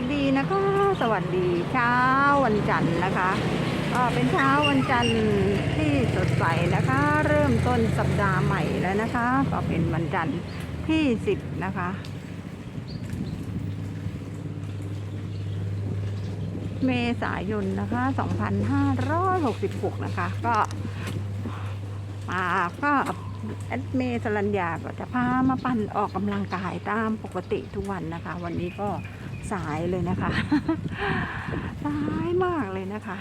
สดีนะคะ สวัสดีเช้าวันจันทร์นะคะก็เป็นเช้าวันจันทร์ที่สดใสนะคะ เริ่มต้นสัปดาห์ใหม่แล้วนะคะ ก็เป็นวันจันทร์ที่สิบนะคะ เมษายนนะคะ2566นะคะ ก็มาก็แอดเมสรัญญาก็จะพามาปั่นออกกำลังกายตามปกติทุกวันนะคะ วันนี้ก็ สายเลยนะคะสายมากเลยนะคะ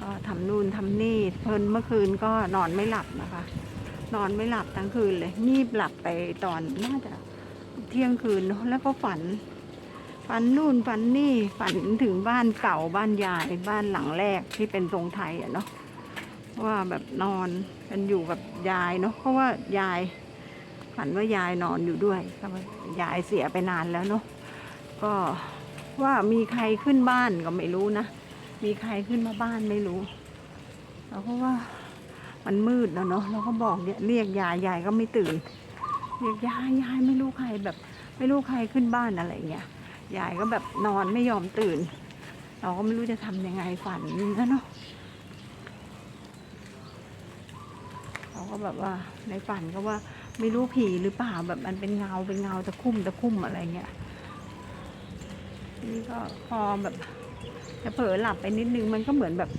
ก็ทำนู่นทำนี่เพลินเมื่อคืนก็นอนไม่หลับนะคะ นอนไม่หลับทั้งคืนเลยงีบหลับไปตอนน่าจะเที่ยงคืนเนอะแล้วก็ฝัน ฝันนู่นฝันนี่ฝันถึงบ้านเก่าบ้านยายบ้านหลังแรกที่เป็นทรงไทยอะเนาะว่าแบบนอนกันอยู่กับยายเนาะเพราะว่ายายฝันว่ายายนอนอยู่ด้วยก็ยายเสียไปนานแล้วเนาะ ก็ว่ามีใครขึ้นบ้านก็ไม่รู้นะ มีใครขึ้นมาบ้านไม่รู้เราก็ว่ามันมืดแล้วเนาะเราก็บอกเรียกยายยายก็ไม่ตื่น เรียกยายยายไม่รู้ใครแบบ ไม่รู้ใครขึ้นบ้านอะไรเงี้ยยายก็แบบนอนไม่ยอมตื่น เราก็ไม่รู้จะทำยังไงฝันนะเนาะเราก็แบบว่าในฝันก็ว่าไม่รู้ผีหรือเปล่าแบบมันเป็นเงาเป็นเงาตะคุ่มตะคุ่มอะไรเงี้ย นี่ก็พอแบบจะเผลอหลับไปนิดนึงมันก็เหมือนแบบ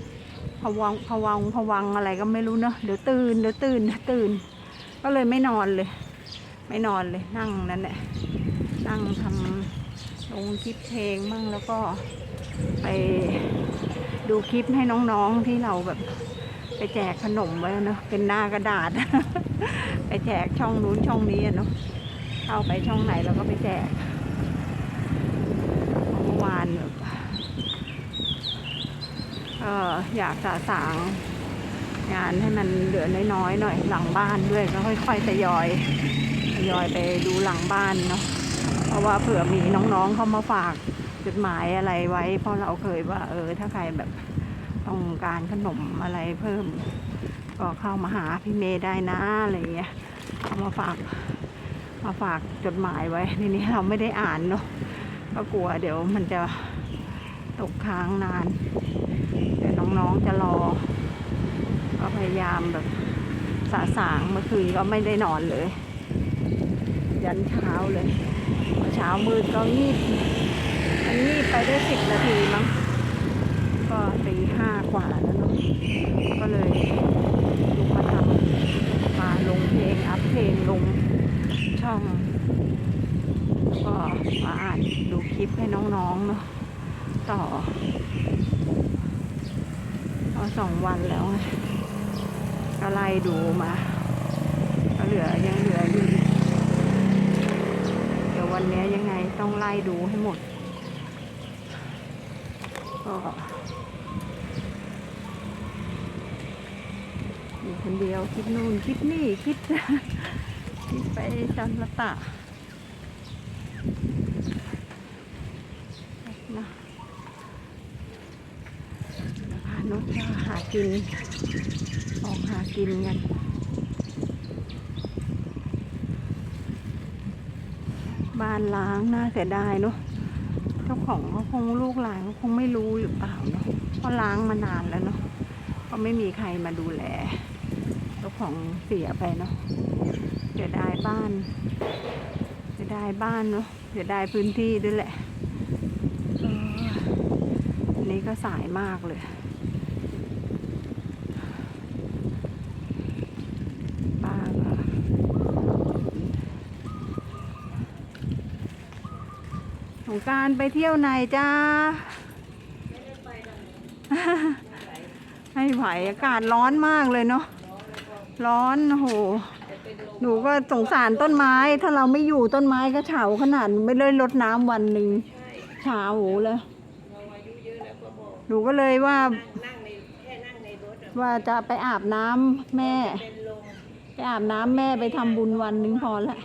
พวังพวังพวังอะไรก็ไม่รู้เนอะเดี๋ยวตื่นเดี๋ยวตื่นเดี๋ยวตื่น ก็เลยไม่นอนเลย ไม่นอนเลยนั่งนั่นแหละนั่งทำลงคลิปเพลงมั่งแล้วก็ไปดูคลิปให้น้องๆที่เราแบบไปแจกขนมไว้เนาะเป็นหน้ากระดาษ ไปแจกช่องนู้นช่องนี้เนาะเข้าไปช่องไหนเราก็ไปแจก มื่อวานแบบเอออยากสะสางงานให้มันเหลือน้อยๆหน่อยหลังบ้านด้วยก็ค่อยๆทยอยทยอยไปดูหลังบ้านเนาะเพราะว่าเผื่อมีน้องๆเข้ามาฝากจดหมายอะไรไว้ เพราะเราเคยว่า เออ ถ้าใครแบบต้องการขนมอะไรเพิ่ม ก็เข้ามาหาพี่เมย์ได้นะอะไรเงี้ยเอามาฝากมาฝากจดหมายไว้ทีนี้เราไม่ได้อ่านเนาะ ก็กลัวเดี๋ยวมันจะตกค้างนาน เดี๋ยวน้องๆจะรอ ก็พยายามแบบสาสางเมื่อคืนก็ไม่ได้นอนเลย ยันเช้าเลยเช้ามืดก็งีบมันงีบไปได้สิบนาทีมั้งก็ตีห้ากว่าแล้วเนาะก็เลยลุกมาทำมาลงเพลงอัพเพลงลงช่อง ก็มาอ่านดูคลิปให้น้องๆเนาะต่อก็สองวันแล้วไงก็ไล่ดูมาก็เหลือยังเหลืออยู่เดี๋ยววันนี้ยังไงต้องไล่ดูให้หมดก็อยู่คนเดียวคิดนู่นคิดนี่คิดคิดไปจันละตะพานกากิน ออกหากินกันบ้านล้างน่าเสียดายเนาะเจ้าของเขาคงลูกหลานเขาคงไม่รู้หรือเปล่าเนาะเพราะล้างมานานแล้วเนาะก็ไม่มีใครมาดูแลเจ้าของเสียไปเนาะเสียดายบ้านเสียดายบ้านเนาะเสียดายพื้นที่ด้วยแหละอันนี้ก็สายมากเลย ป้าก็ ส งกรารไปเที่ยวไหนจ้าไม่ไหวอากาศร้อนมากเลยเนาะร้อนโอ้โหหนูก็สงสารต้นไม้ ถ้าเราไม่อยู่ต้นไม้ก็เฉาขนาดไม่เลยรดน้ำวันหนึ่งเฉาโหเลยหนูก็เลยว่านั่งในแค่นั่งในรถอะว่าจะไปอาบน้ำแม่เป็นลมไปอาบน้ำแม่ไปทำบุญวันหนึงพอละ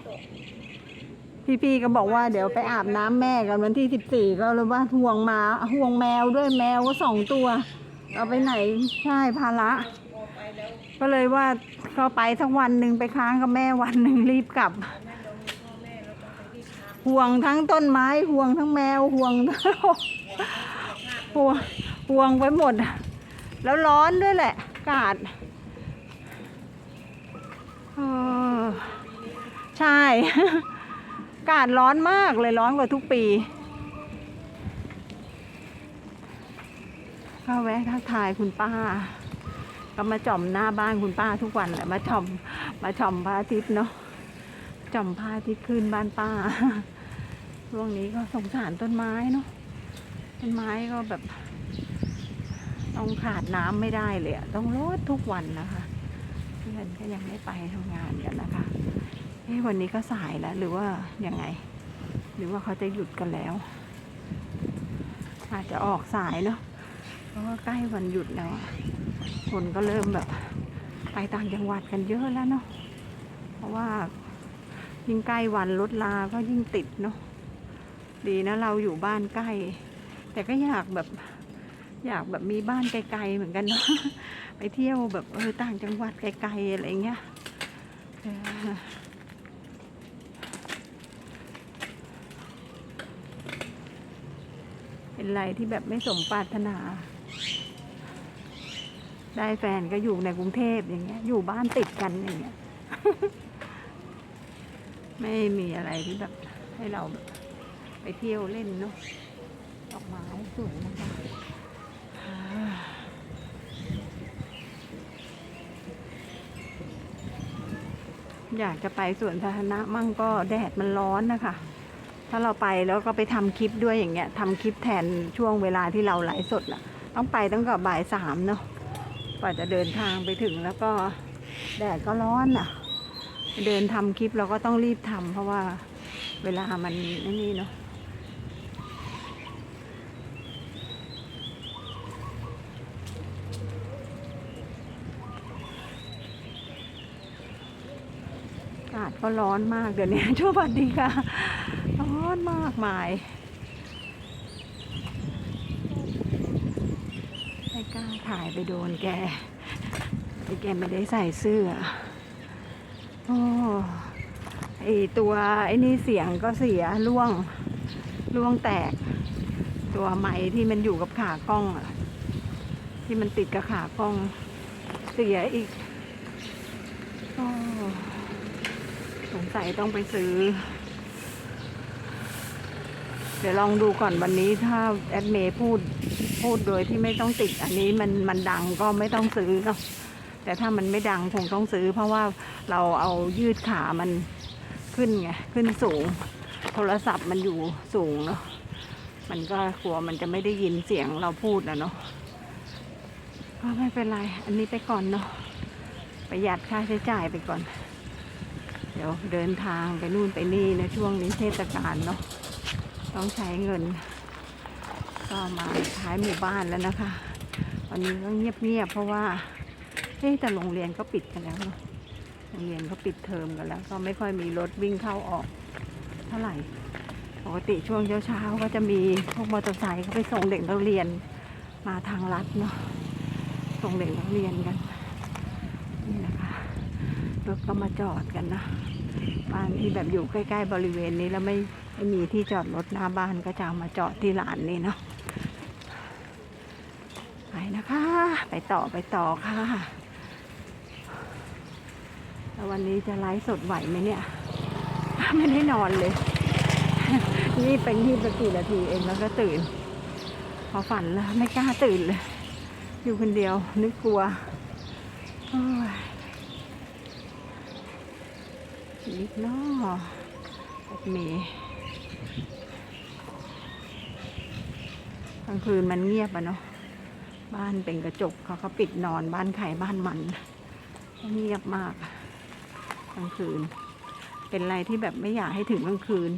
พี่ๆก็บอกว่าเดี๋ยวไปอาบน้ำแม่กันวันที่สิบสี่ก็เลยว่าห่วงหมาห่วงแมวด้วยแมวก็สองตัว เอาไปไหนใช่ภาระ ก็เลยว่าก็ไปสักวันหนึ่งไปค้างกับแม่วันหนึ่งรีบกลับ ห่วงทั้งต้นไม้ห่วงทั้งแมวห่วงทั้งห่วงห่วงไปหมด แล้วร้อนด้วยแหละอากาศเออใช่ากาศร้อนมากเลยร้อนกว่าทุกปีก็แวะทักทายคุณป้า ก็มาจ่อมหน้าบ้านคุณป้าทุกวันแหละมาจ่อมมาจ่อมพระอาทิตย์เนาะจ่อมพระอาทิตย์ขึ้นบ้านป้าช่วงนี้ก็สงสารต้นไม้เนาะต้นไม้ก็แบบ ต้องขาดน้ำไม่ได้เลยอะต้องรดทุกวันนะคะ เพื่อนก็ยังไม่ไปทำงานกันนะคะ เฮ้วันนี้ก็สายแล้ว หรือว่ายังไง หรือว่าเขาจะหยุดกันแล้ว อาจจะออกสายเนาะเพราะว่าใกล้วันหยุดแล้วคนก็เริ่มแบบ ไปต่างจังหวัดกันเยอะแล้วเนาะเพราะว่ายิ่งใกล้วันรถลาก็ยิ่งติดเนาะดีนะเราอยู่บ้านใกล้ แต่ก็อยากแบบอยากแบบมีบ้านไกลๆเหมือนกันเนาะไปเที่ยวแบบเออต่างจังหวัดไกลๆอะไรเงี้ย เป็นอะไรที่แบบไม่สมปรารถนา ได้แฟนก็อยู่ในกรุงเทพอย่างเงี้ย อยู่บ้านติดกันอย่างเงี้ย ไม่มีอะไรที่แบบให้เราแบบไปเที่ยวเล่นเนาะดอกไม้สวยนะคะอยากจะไปสวนสาธารณะมั่งก็แดดมันร้อนนะคะ ถ้าเราไปแล้วก็ไปทำคลิปด้วยอย่างเงี้ยทำคลิปแทนช่วงเวลาที่เราไลฟ์สดน่ะ ต้องไปตั้งแต่บ่ายสามเนาะกว่าจะเดินทางไปถึงแล้วก็แดดก็ร้อนอะ เดินทำคลิปเราก็ต้องรีบทำเพราะว่าเวลามันนี่เนาะอากาศก็ร้อนมากเดี๋ยวนี้ช่วงวันดีค่ะ มากมายไม่กล้าถ่ายไปโดนแกไอแกไม่ได้ใส่เสื้อ โอ้ไอตัวไอ้นี่เสียงก็เสียร่วงร่วงแตก ตัวไม้ที่มันอยู่กับขากล้องอะที่มันติดกับขากล้อง เสียอีกโอ้สงสัยต้องไปซื้อ เดี๋ยวลองดูก่อนวันนี้ถ้าแอดเมย์พูดพูดโดยที่ไม่ต้องติด อันนี้มันมันดังก็ไม่ต้องซื้อเนาะแต่ถ้ามันไม่ดังคงต้องซื้อ เพราะว่าเราเอายืดขามันขึ้นไงขึ้นสูง โทรศัพท์มันอยู่สูงเนาะมันก็กลัวมันจะไม่ได้ยินเสียงเราพูดนะเนาะก็ไม่เป็นไร อันนี้ไปก่อนเนาะประหยัดค่าใช้จ่ายไปก่อน เดี๋ยวเดินทางไปนู่นไปนี่นะช่วงนี้เทศกาลเนาะ ต้องใช้เงิน ก็มาท้ายหมู่บ้านแล้วนะคะ วันนี้ก็เงียบๆเพราะว่าเฮ้แต่โรงเรียนก็ปิดกันแล้วโรงเรียนก็ปิดเทอมกันแล้ว ก็ไม่ค่อยมีรถวิ่งเข้าออกเท่าไหร่ปกติช่วงเช้าๆก็จะมีพวกมอเตอร์ไซค์เขาไปส่งเด็กนักเรียนมาทางลัดเนาะส่งเด็กนักเรียนกันนี่นะคะรถก็มาจอดกันนะบ้านที่แบบอยู่ใกล้ ๆ บริเวณนี้แล้วไม่ ไม่มีที่จอดรถหน้าบ้านก็จะามาจอดที่ลานนี้เนาะไปนะคะ ไปต่อไปต่อค่ะแล้ววันนี้จะไลฟ์สดไหวไหมเนี่ย ไม่ได้นอนเลย นี่ไปงีบไปกี่นาทีเองแล้วก็ตื่น พอฝันแล้วไม่กล้าตื่นเลย อยู่คนเดียวนึกกลัวโอ้ยชีวิตเนาะแบบมี กลางคืนมันเงียบอะเนาะบ้านเป็นกระจกเขาเขาปิดนอนบ้านไข่บ้านมันเงียบมากกลางคืน เป็นอะไรที่แบบไม่อยากให้ถึงกลางคืน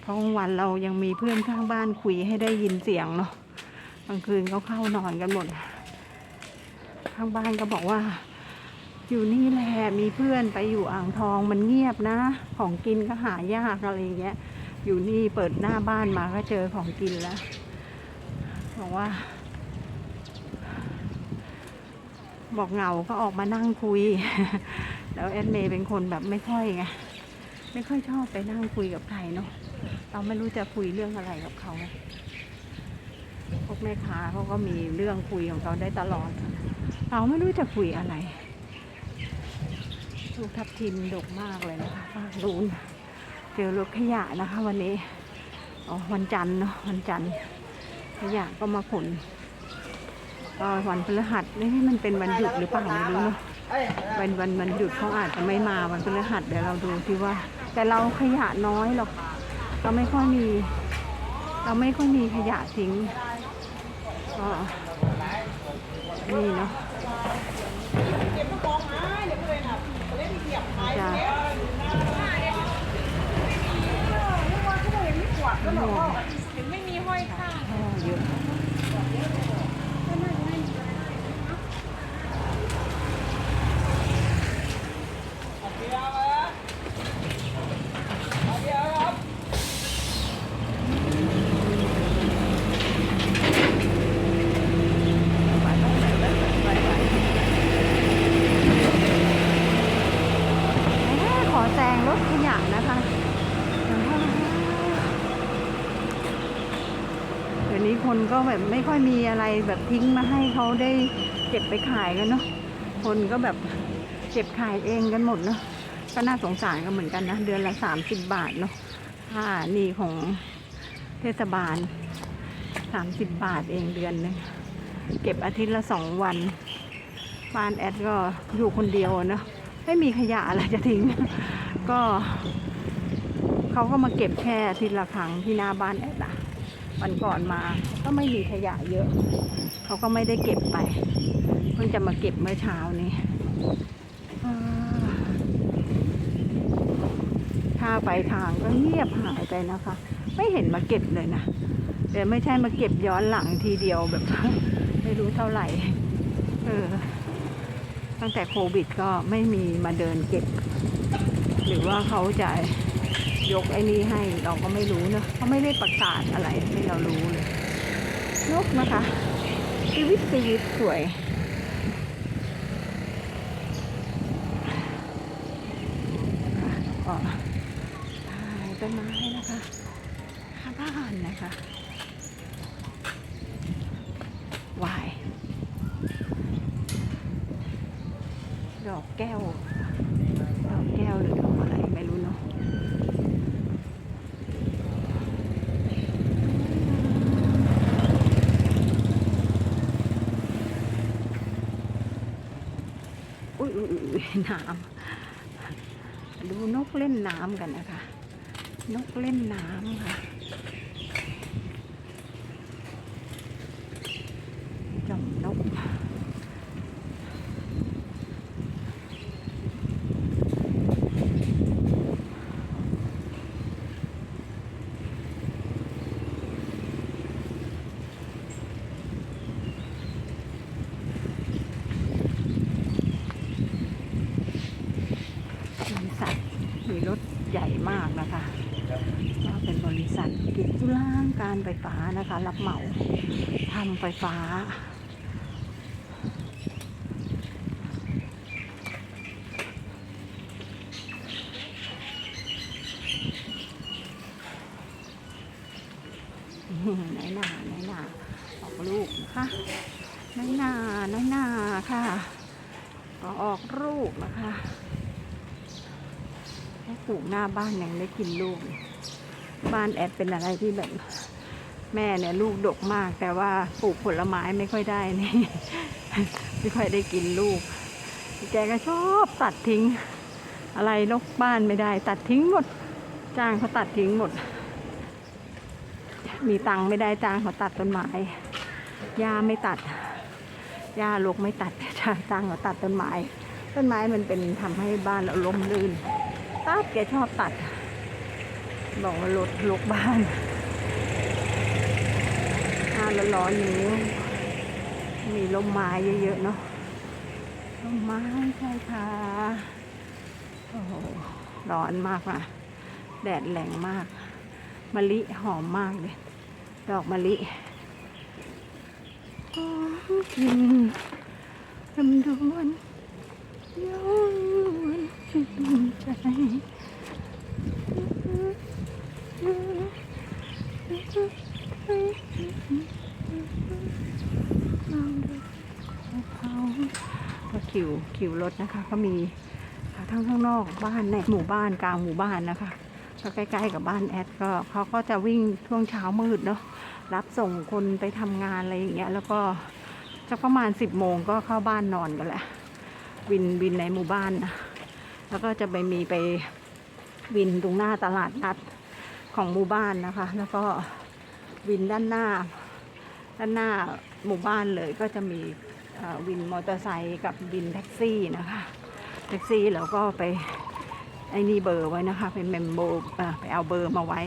เพราะกลางวันเรายังมีเพื่อนข้างบ้านคุยให้ได้ยินเสียงเนาะกลางคืนเขาเข้านอนกันหมด ข้างบ้านก็บอกว่า อยู่นี่แหละมีเพื่อนไปอยู่อ่างทองมันเงียบนะ ของกินก็หายากอะไรอย่างเงี้ย อยู่นี่เปิดหน้าบ้านมาก็เจอของกินแล้ว บอกว่า บอกเหงาก็ออกมานั่งคุย แล้วแอดเมย์เป็นคนแบบไม่ค่อยไงไม่ค่อยชอบไปนั่งคุยกับใครเนาะเราไม่รู้จะคุยเรื่องอะไรกับเขาพวกแม่ค้าเขาก็มีเรื่องคุยของเขาได้ตลอด เราไม่รู้จะคุยอะไรลูกทับทิมดกมากเลยนะคะรูนเจอรถขยะนะคะ วันนี้อ๋อวันจันทร์เนาะวันจันทร์ ขยะก็มาขนก็วันพฤหัสนี่มันเป็นวันหยุดหรือเปล่าไม่รู้เนาะวันวันวันหยุดเขาอาจจะไม่มาวันพฤหัสเดี๋ยวเราดูที่ว่า แต่เราขยะน้อยหรอกเราไม่ค่อยมี เราไม่ค่อยมีขยะทิ้งก็นี่เนาะเก็บกป๋องมาเดี๋ยวไปเลยนะเล่นเกียบขาย จะ แล้วเมื่อวานเขาเห็นไม่กวาดก็หรอกว่าเห็นไม่มีห้อยข้าง พ่อเยอะแม่ขอแซงรถขยะนะคะ เดี๋ยวนี้ คนก็แบบไม่ค่อยมีอะไรแบบทิ้งมาให้เขาได้เก็บไปขายกันเนาะคนก็แบบเก็บขายเองกันหมดเนาะก็น่าสงสารกันเหมือนกันนะ เดือนละสามสิบบาทเนาะค่านี่ของเทศบาลสามสิบบาทเองเดือนหนึงเก็บอาทิตย์ละสองวันบ้านแอดก็อยู่คนเดียวเนาะไม่มีขยะอะไรจะทิ้ง ก็เขาก็มาเก็บแค่อาทิตย์ละครั้งที่หน้าบ้านแอดอะ วันก่อนมาก็ไม่มีขยะเยอะ เขาก็ไม่ได้เก็บไป เพิ่งจะมาเก็บเมื่อเช้านี้อ่าถ้าไปทางก็เงียบหายไปนะคะ ไม่เห็นมาเก็บเลยนะแต่ไม่ใช่มาเก็บย้อนหลังทีเดียวแบบ ไม่รู้เท่าไหร่ เออ ตั้งแต่โควิดก็ไม่มีมาเดินเก็บ หรือว่าเขาจะ ยกไอ้นี้ให้เราก็ไม่รู้เนอะเขาไม่ได้ประกาศอะไรให้เรารู้เลยนกนะคะชีวิตชีวิตสวย ก็ถ่ายต้นไม้นะคะข้าบ้านนะคะวาย ดอกแก้ว ดอกแก้วหรือดอกอะไรไม่รู้เนาะ อุ้ย อยอุ้ยน้ำดูนกเล่นน้ำกันนะคะ นกเล่นน้ำค่ะจอมนก บริษัทมีรถใหญ่มากนะคะก็เป็นบริษัทกิจจุลางการไฟฟ้านะคะ รับเหมาทำไฟฟ้าไหนหนาไหนหนาออกลูกนะคะไหนหนาไหนหนาค่ะ ก็ออกลูกนะคะ ปลูกหน้าบ้านยังได้กินลูก บ้านแอดเป็นอะไรที่แบบแม่เนี่ยลูกดกมาก แต่ว่าปลูกผลไม้ไม่ค่อยได้นี่ไม่ค่อยได้กินลูก แกก็ชอบตัดทิ้ง อะไรลกบ้านไม่ได้ ตัดทิ้งหมด จ้างเขาตัดทิ้งหมด มีตังค์ไม่ได้จ้างเขาตัดต้นไม้หญ้าไม่ตัดหญ้าลกไม่ตัดจ้างเขาตัดต้นไม้ต้นไม้มันเป็นทำให้บ้านเราล้มลื่น ตัดแกชอบตัด บอกว่าลดลกบ้านหน้าร้อนๆอย่างนี้มีลมไม้เยอะๆเนาะลมไม้ใช่ค่ะโอ้โหร้อนมากอะ แดดแรงมากมะลิหอมมากเลย ดอกมะลิหอมกลิ่นลำดวนย้อน ก็คิวคิวรถนะคะ ก็มีทั้งข้างนอกบ้านในหมู่บ้านกลางหมู่บ้านนะคะก็ใกล้ๆกับบ้านแอดก็เขาก็จะวิ่งช่วงเช้ามืดเนาะรับส่งคนไปทำงานอะไรอย่างเงี้ยแล้วก็จะประมาณสิบโมงก็เข้าบ้านนอนกันแหละวินวินในหมู่บ้านนะ แล้วก็จะไปมีไปวินตรงหน้าตลาดนัดของหมู่บ้านนะคะ แล้วก็วินด้านหน้า ด้านหน้าหมู่บ้านเลยก็จะมีวินมอเตอร์ไซค์กับวินแท็กซี่นะคะ แท็กซี่เราก็ไปไอ้นี่เบอร์ไว้นะคะ เป็นเมมโบไปเอาเบอร์มาไว้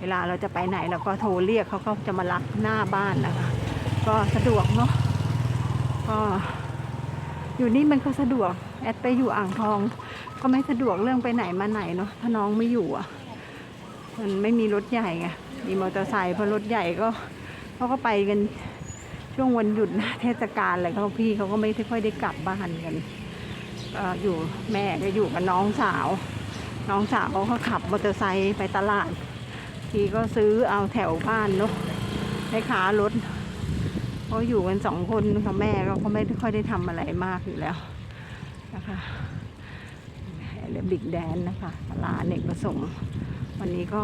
เวลาเราจะไปไหนเราก็โทรเรียกเขาก็จะมารับหน้าบ้านนะคะ ก็สะดวกเนาะก็อยู่นี่มันก็สะดวกแอดไปอยู่อ่างทอง ก็ไม่สะดวกเรื่องไปไหนมาไหนเนาะถ้าน้องไม่อยู่อะ มันไม่มีรถใหญ่ไงมีมอเตอร์ไซค์เพราะรถใหญ่ก็เขาก็ไปกันช่วงวันหยุดนะเทศกาลอะไรเขาพี่เขาก็ไม่ค่อยได้กลับบ้านกันก็อยู่แม่ก็อยู่กับน้องสาว น้องสาวเขาขับมอเตอร์ไซค์ไปตลาด ทีก็ซื้อเอาแถวบ้านเนาะให้ขารถเพราอยู่กันสองคนกับแม่ก็เขาไม่ค่อยได้ทำอะไรมากอยู่แล้วนะคะ เรบิกแดนนะคะตลาดเอกประสงค์ วันนี้ก็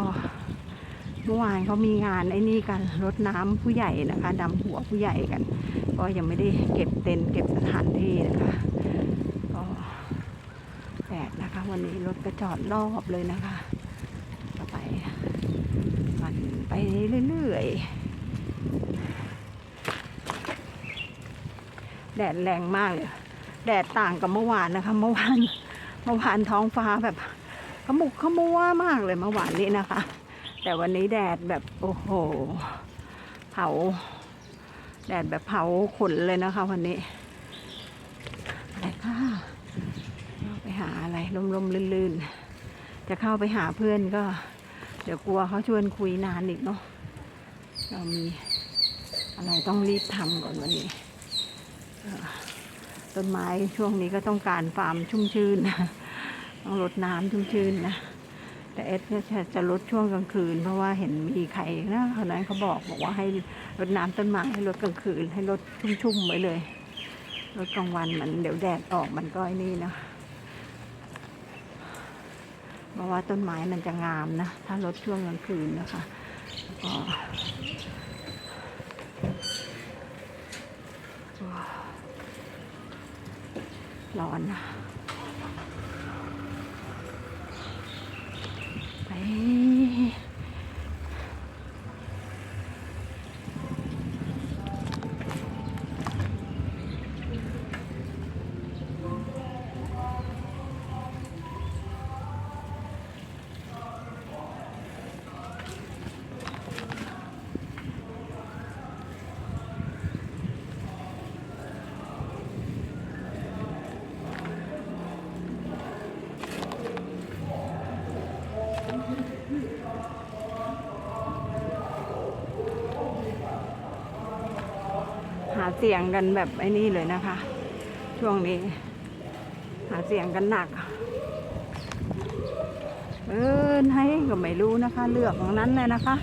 เมื่อวานเขามีงานไอ้นี่กันรดน้ำผู้ใหญ่นะคะดำหัวผู้ใหญ่กัน ก็ยังไม่ได้เก็บเต็นเก็บสถานที่นะคะก็แดดนะคะ วันนี้รถก็จอดรอบเลยนะคะก็ไปมันไปเรื่อยๆแดดแรงมากเลยแดดต่างกับเมื่อวานนะคะ เมื่อวาน เมื่อวานท้องฟ้าแบบขมุกขมัวมากเลยเมื่อวานนี้นะคะ แต่วันนี้แดดแบบโอ้โห เผา แดดแบบเผาขนเลยนะคะ วันนี้ไปค่ะเราไปหาอะไรลมๆลื่นๆ จะเข้าไปหาเพื่อนก็ เดี๋ยวกลัวเขาชวนคุยนานอีกเนาะเรามีอะไรต้องรีบทำก่อนวันนี้ต้นไม้ช่วงนี้ก็ต้องการความชุ่มชื้น ต้องรดน้ำชุ่มชื้นนะ แต่เอสก็จะจะลดช่วงกลางคืน เพราะว่าเห็นมีใครนะคนนั้นเขาบอกบอกว่าให้รดน้ำต้นไม้ให้ลดกลางคืน ให้ลดชุ่มๆไว้เลยรถกลางวันมันเดี๋ยวแดดออกมันก็ไอ้นี่นะเพราะว่าต้นไม้มันจะงามนะ ถ้ารดช่วงกลางคืนนะคะก็ร้อนนะ ไเสียงกันแบบไอ้นี่เลยนะคะ ช่วงนี้ หาเสียงกันหนัก เออให้ก็ไม่รู้นะคะ เลือกของนั้นเลยนะคะ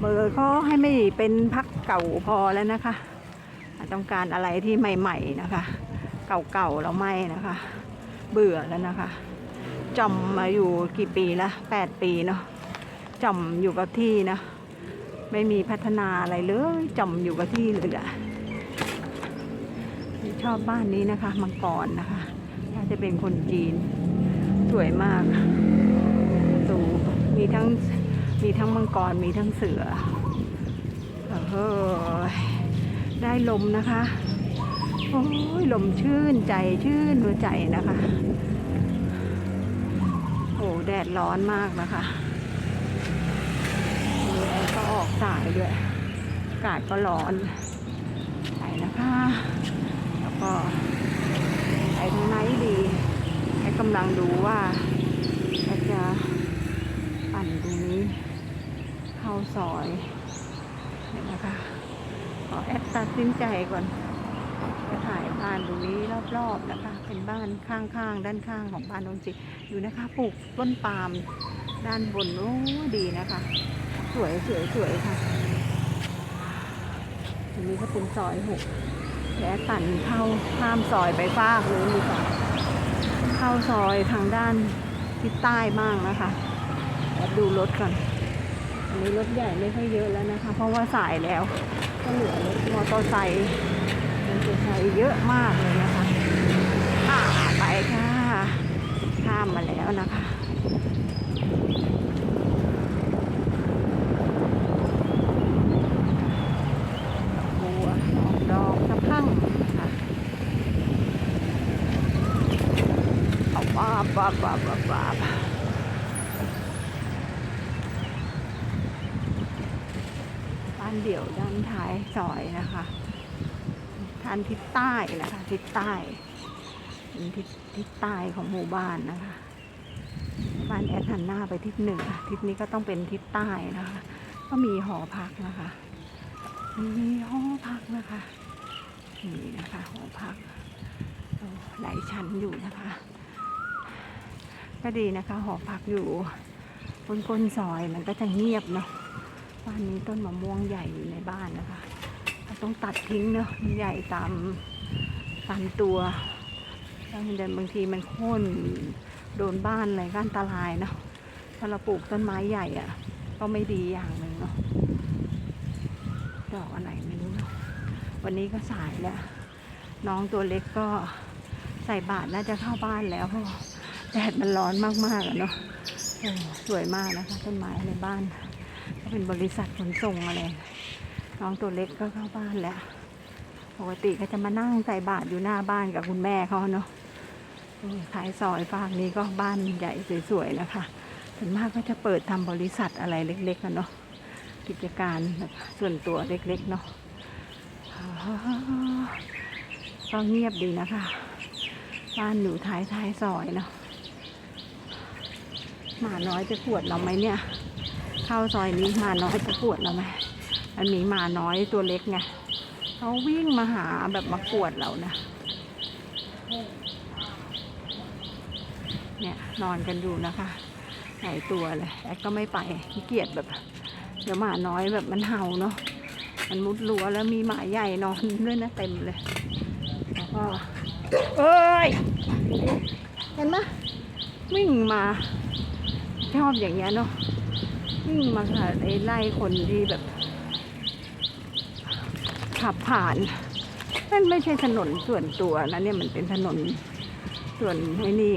เบอร์เขาให้ไม่เป็นพักเก่าพอแล้วนะคะ ต้องการอะไรที่ใหม่ ๆนะคะ เก่าๆเราไม่นะคะ เบื่อแล้วนะคะจอมมาอยู่กี่ปีละแปดปีเนาะจอมอยู่กับที่นะ ไม่มีพัฒนาอะไรเลยจอมอยู่กับที่เลยอะ ชอบบ้านนี้นะคะมังกรนะคะน่าจะเป็นคนจีนสวยมากประตูมีทั้งมีทั้งมังกรมีทั้งเสือเฮ้ยได้ลมนะคะโอ้ยลมชื่นใจชื่นหัวใจนะคะโอ้แดดร้อนมากนะคะแอร์ก็ออกสายด้วยอากาศก็ร้อนไปนะคะ ก็ไปทางไหนดีให้กำลังดูว่าจะปั่นตรงนี้ เข้าซอยเห็นนะคะขอแอดตัดสินใจก่อน จะถ่ายบ้านตรงนี้รอบๆนะคะ เป็นบ้านข้างๆ ด้านข้างของบ้านนนจิอยู่นะคะปลูกต้นปาล์มด้านบนโอ้ดีนะคะ สวยสวยสวยค่ะอันนี้ก็เป็นซอยหก และตันเข้าข้ามซอยไปฟากเลยดีกว่าเข้าซอยทางด้านทิศใต้บ้างนะคะแอบดูรถก่อน อันนี้รถใหญ่ไม่ค่อยเยอะแล้วนะคะ เพราะว่าสายแล้ว ก็เหลือรถมอเตอร์ไซค์มอเตอร์ไซค์เยอะมากเลยนะคะไปค่ะ ข้ามมาแล้วนะคะ บัวดอกสะพรั่งนะคะเอาบ้าบาบาบาบบ้านเดี่ยวด้านท้ายซอยนะคะทางทิศใต้นะคะทิศใต้เป็นทิศทิศใต้ของหมู่บ้านนะคะ บ้านแอดหันหน้าไปทิศเหนือทิศนี้ก็ต้องเป็นทิศใต้นะคะ ก็มีหอพักนะคะ มีห้องพักนะคะนี่นะคะหอพักหลายชั้นอยู่นะคะ ก็ดีนะคะ หอพักอยู่บนก้นซอยมันก็จะเงียบเนาะบ้านนี้ต้นมะม่วงใหญ่อยู่ในบ้านนะคะต้องตัดทิ้งเนาะมันใหญ่ตามตามตัวแล้วมันเดินบางทีมันโค่นโดนบ้านอะไรก็อันตรายเนาะถ้าเราปลูกต้นไม้ใหญ่อะ่ะก็ไม่ดีอย่างหนึ่งเนาะดอกอะไรไม่รู้เนอะวันนี้ก็สายแล้ว น้องตัวเล็กก็ใส่บาตรน่าจะเข้าบ้านแล้วเพราะ แดดมันร้อนมากๆอะเนาะโอ้สวยมากนะคะต้นไม้ในบ้าน ก็เป็นบริษัทขนส่งอะไรน้องตัวเล็กก็เข้าบ้านแล้วปกติก็จะมานั่งใส่บาตรอยู่หน้าบ้านกับคุณแม่เขาเนาะโอ้ท้ายซอยฝากนี้ก็บ้านใหญ่สวยๆนะคะส่วนมากก็จะเปิดทำบริษัทอะไรเล็กๆกันเนาะกิจการแบบส่วนตัวเล็กๆเนาะก็เงียบดีนะคะ บ้านอยู่ท้ายท้ายๆซอยเนาะ หมาน้อยจะขวดเราไหมเนี่ย เข้าซอยนี้หมาน้อยจะขวดเราไหมมันมีหมาน้อยตัวเล็กไงเขาวิ่งมาหาแบบมากวดเรานะเนี่ยนอนกันอยู่นะคะหลายตัวเลยแอดก็ไม่ไปขี้เกียจแบบ เดี๋ยวหมาน้อยแบบมันเห่าเนาะมันมุดรั้วแล้วมีหมาใหญ่นอนด้วยนะเต็มเลยแล้วก็เอ้ยเห็นไหมวิ่งมา ชอบอย่างเงี้ยเนาะวิ่งมาค่ะไอ้ไล่คนที่แบบ ขับผ่านนั่นไม่ใช่ถนนส่วนตัวนะเนี่ยมันเป็นถนนส่วนไอ้นี่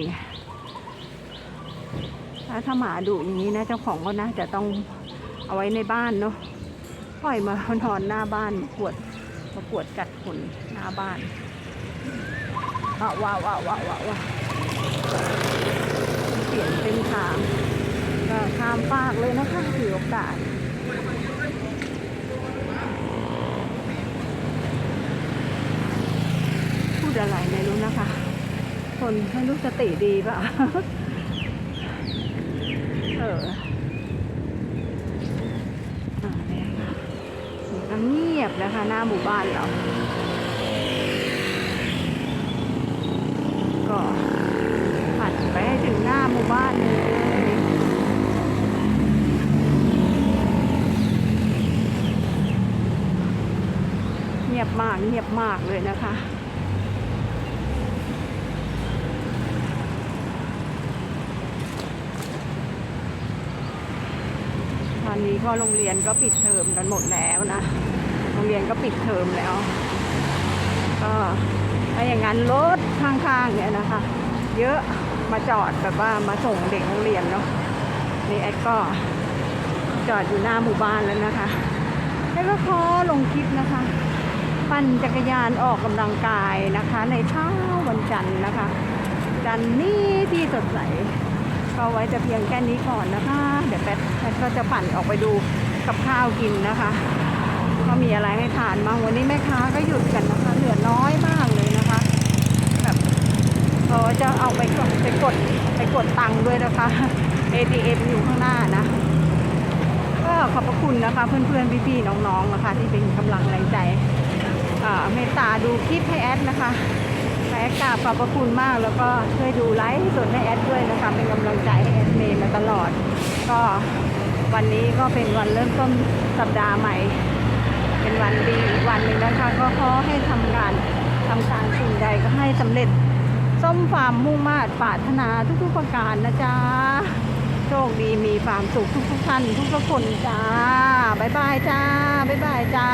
ถ้าหมาดุอย่างนี้นะเจ้าของก็น่าจะต้องเอาไว้ในบ้านเนาะปล่อยมานอนหน้าบ้านมาปวดมาปวดกัดคนหน้าบ้านว้าวว้าวว้าวว้าวว้าวว้าวเปลี่ยนเส้นทาง ก็ข้ามฟากเลยนะคะถือโอกาสพูดอะไรไม่รู้นะคะ คนไม่รู้สติดีเปล่ะเอออ่าเนี่ยค่ะเงียบนะคะหน้าหมู่บ้านเราก็ผัดไปให้ถึงหน้าหมู่บ้านเลยเงียบ มากเงียบมากเลยนะคะ ตอนนี้ก็โรงเรียนก็ปิดเทอมกันหมดแล้วนะ โรงเรียนก็ปิดเทอมแล้ว ก็ถ้าอย่างนั้นรถข้างๆเนี่ยนะคะ เยอะมาจอดแบบว่ามาส่งเด็กโรงเรียนเนาะนี่แอดก็จอดอยู่หน้าหมู่บ้านแล้วนะคะ แล้วก็ขอลงคลิปนะคะ ปั่นจักรยานออกกำลังกายนะคะ ในเช้าวันจันทร์นะคะ จันนี้ที่สดใสก็ไว้จะเพียงแค่นี้ก่อนนะคะ เดี๋ยวแป๊บแป๊บก็จะปั่นออกไปดูกับข้าวกินนะคะว่ามีอะไรให้ทานบ้างวันนี้แม่ค้าก็หยุดกันนะคะ เหลือน้อยมากเลยนะคะแบบเออจะเอาไปกดไปกดไปกดตังค์ด้วยนะคะ ATM อยู่ข้างหน้านะก็ขอบพระคุณนะคะ เพื่อนๆพี่ๆน้องๆนะคะ ที่เป็นกำลังแรงใจ เมตตาดูคลิปให้แอดนะคะแอดกราบขอบพระคุณมากแล้วก็ช่วยดูไลฟ์สดให้แอดด้วยนะคะเป็นกำลังใจให้แอดเมย์มาตลอด ก็วันนี้ก็เป็นวันเริ่มต้นสัปดาห์ใหม่ เป็นวันดีอีกวันหนึ่งนะคะ ก็ขอให้ทำงานทำการสิ่งใดก็ให้สำเร็จส้มความมุ่งมาตรปรารถนาทุกๆประการนะจ๊ะโชคดีมีความสุขทุกๆท่านทุกๆคนจ้าบ๊ายบายจ้าบ๊ายบายจ้า